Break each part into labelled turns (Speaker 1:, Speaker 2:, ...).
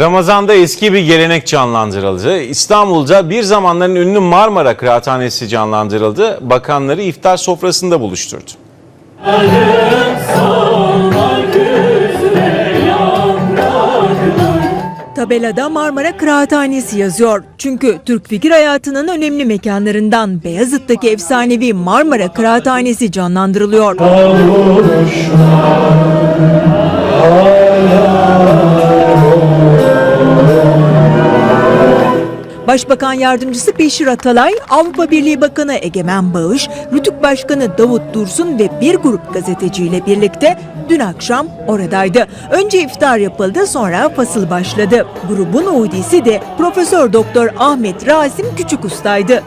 Speaker 1: Ramazan'da eski bir gelenek canlandırıldı. İstanbul'da bir zamanların ünlü Marmara Kıraathanesi canlandırıldı. Bakanları iftar sofrasında buluşturdu.
Speaker 2: Tabelada Marmara Kıraathanesi yazıyor. Çünkü Türk fikir hayatının önemli mekanlarından Beyazıt'taki efsanevi Marmara Kıraathanesi canlandırılıyor. Başbakan Yardımcısı Beşir Atalay, Avrupa Birliği Bakanı Egemen Bağış, Rütük Başkanı Davut Dursun ve bir grup gazeteciyle birlikte dün akşam oradaydı. Önce iftar yapıldı sonra fasıl başladı. Grubun udisi de Profesör Doktor Ahmet Rasim Küçük Usta'ydı.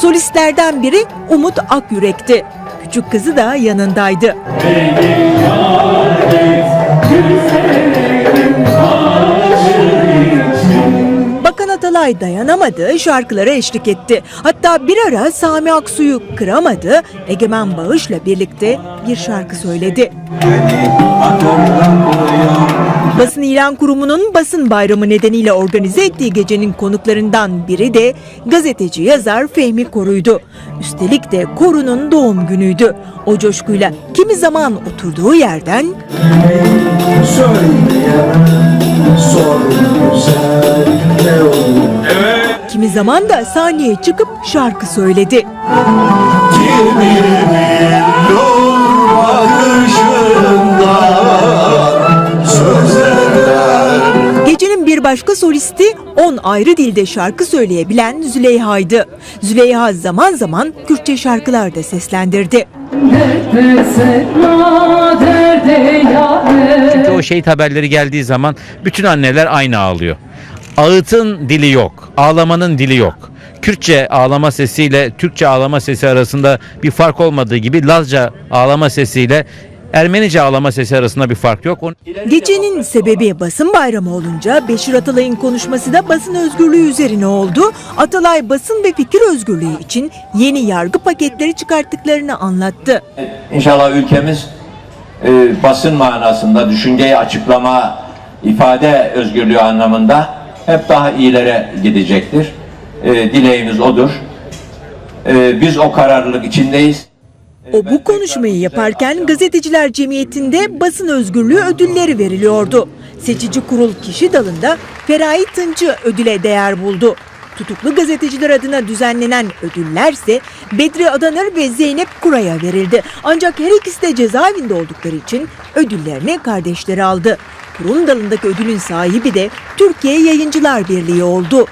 Speaker 2: Solistlerden biri Umut Akyürek'ti. Küçük kızı da yanındaydı. Bakan Atalay dayanamadı, şarkılara eşlik etti. Hatta bir ara Sami Aksu'yu kıramadı, Egemen Bağış'la birlikte bir şarkı söyledi. Basın İlan Kurumu'nun basın bayramı nedeniyle organize ettiği gecenin konuklarından biri de gazeteci yazar Fehmi Koru'ydu. Üstelik de Koru'nun doğum günüydü. O coşkuyla kimi zaman oturduğu yerden kimi zaman da sahneye çıkıp şarkı söyledi.
Speaker 3: Kimi bilir bakışından
Speaker 2: başka solisti 10 ayrı dilde şarkı söyleyebilen Züleyha'ydı. Züleyha zaman zaman Kürtçe şarkılar da seslendirdi.
Speaker 4: Çünkü o şehit haberleri geldiği zaman bütün anneler aynı ağlıyor. Ağıtın dili yok, ağlamanın dili yok. Kürtçe ağlama sesiyle Türkçe ağlama sesi arasında bir fark olmadığı gibi Lazca ağlama sesiyle Ermenice ağlama sesi arasında bir fark yok. Onun-
Speaker 2: Gecenin sebebi basın bayramı olunca Beşir Atalay'ın konuşması da basın özgürlüğü üzerine oldu. Atalay basın ve fikir özgürlüğü için yeni yargı paketleri çıkarttıklarını anlattı.
Speaker 5: İnşallah ülkemiz e, basın manasında düşünceyi açıklama, ifade özgürlüğü anlamında hep daha iyilere gidecektir. E, dileğimiz odur. E, biz o kararlılık içindeyiz.
Speaker 2: O bu konuşmayı yaparken Gazeteciler Cemiyeti'nde basın özgürlüğü ödülleri veriliyordu. Seçici kurul kişi dalında Feraye Tıncı ödüle değer buldu. Tutuklu gazeteciler adına düzenlenen ödüllerse Bedri Adanır ve Zeynep Kura'ya verildi. Ancak her ikisi de cezaevinde oldukları için ödüllerini kardeşleri aldı. Kurum dalındaki ödülün sahibi de Türkiye Yayıncılar Birliği oldu.